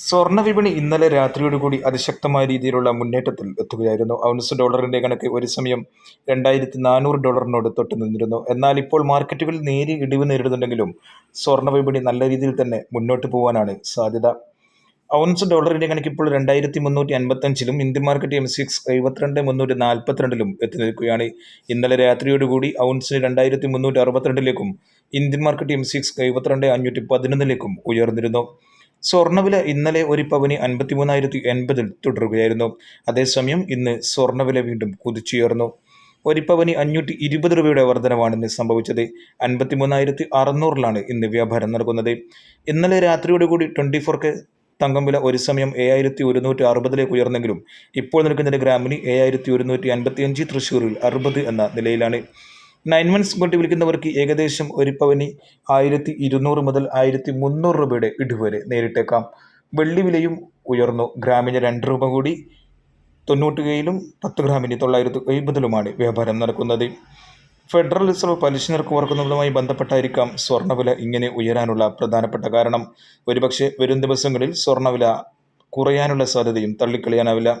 സ്വർണ വിപണി ഇന്നലെ രാത്രിയോടുകൂടി അതിശക്തമായ രീതിയിലുള്ള മുന്നേറ്റത്തിൽ എത്തുകയായിരുന്നു. ഔൺസ് ഡോളറിന്റെ കണക്ക് ഒരു സമയം രണ്ടായിരത്തി നാനൂറ് ഡോളറിനോട് തൊട്ട് നിന്നിരുന്നു. എന്നാൽ ഇപ്പോൾ മാർക്കറ്റുകളിൽ നേരിയ ഇടിവ് നേരിടുന്നുണ്ടെങ്കിലും സ്വർണ വിപണി നല്ല രീതിയിൽ തന്നെ മുന്നോട്ട് പോകാനാണ് സാധ്യത. ഔൺസ് ഡോളറിന്റെ കണക്ക് ഇപ്പോൾ രണ്ടായിരത്തി മുന്നൂറ്റി അൻപത്തഞ്ചിലും ഇന്ത്യൻ മാർക്കറ്റ് എം സിക്സ് എഴുപത്തിരണ്ട് മുന്നൂറ്റി നാൽപ്പത്തിരണ്ടിലും എത്തി നിൽക്കുകയാണ്. ഇന്നലെ രാത്രിയോടുകൂടി ഔൺസിന് രണ്ടായിരത്തി മുന്നൂറ്റി അറുപത്തിരണ്ടിലേക്കും ഇന്ത്യൻ മാർക്കറ്റ് എം സിക്സ് എഴുപത്തിരണ്ട് അഞ്ഞൂറ്റി പതിനൊന്നിലേക്കും ഉയർന്നിരുന്നു. സ്വർണവില ഇന്നലെ ഒരു പവന് അൻപത്തിമൂന്നായിരത്തി എൺപതിൽ തുടരുകയായിരുന്നു. അതേസമയം ഇന്ന് സ്വർണവില വീണ്ടും കുതിച്ചുയർന്നു. ഒരു പവന് അഞ്ഞൂറ്റി ഇരുപത് രൂപയുടെ വർധനമാണ് ഇന്ന് സംഭവിച്ചത്. അൻപത്തിമൂന്നായിരത്തി അറുന്നൂറിലാണ് ഇന്ന് വ്യാപാരം നടക്കുന്നത്. ഇന്നലെ രാത്രിയോടുകൂടി ട്വന്റി ഫോർക്ക് തങ്കം വില ഒരു സമയം ഏഴായിരത്തി ഒരുന്നൂറ്റി അറുപതിലേക്ക് ഉയർന്നെങ്കിലും ഇപ്പോൾ നിൽക്കുന്നതിന്റെ ഗ്രാമിന് ഏഴായിരത്തി ഒരുന്നൂറ്റി അൻപത്തി അഞ്ച് തൃശ്ശൂരിൽ അറുപത് എന്ന നിലയിലാണ്. നയൻ മന്ത്സ് കൊണ്ട് വിളിക്കുന്നവർക്ക് ഏകദേശം ഒരു പവന് ആയിരത്തി ഇരുന്നൂറ് മുതൽ ആയിരത്തി മുന്നൂറ് രൂപയുടെ ഇടിവ് നേരിട്ടേക്കാം. വെള്ളി വിലയും ഉയർന്നു. ഗ്രാമിന് രണ്ട് രൂപ കൂടി. തൊണ്ണൂറ്റുകയിലും പത്ത് ഗ്രാമിന് തൊള്ളായിരത്തി എഴുപതിലുമാണ് വ്യാപാരം നടക്കുന്നത്. ഫെഡറൽ റിസർവ് പലിശ നിരക്ക് കുറക്കുന്നതുമായി ബന്ധപ്പെട്ടായിരിക്കാം സ്വർണവില ഇങ്ങനെ ഉയരാനുള്ള പ്രധാനപ്പെട്ട കാരണം. ഒരുപക്ഷെ വരും ദിവസങ്ങളിൽ സ്വർണവില കുറയാനുള്ള സാധ്യതയും തള്ളിക്കളയാനാവില്ല.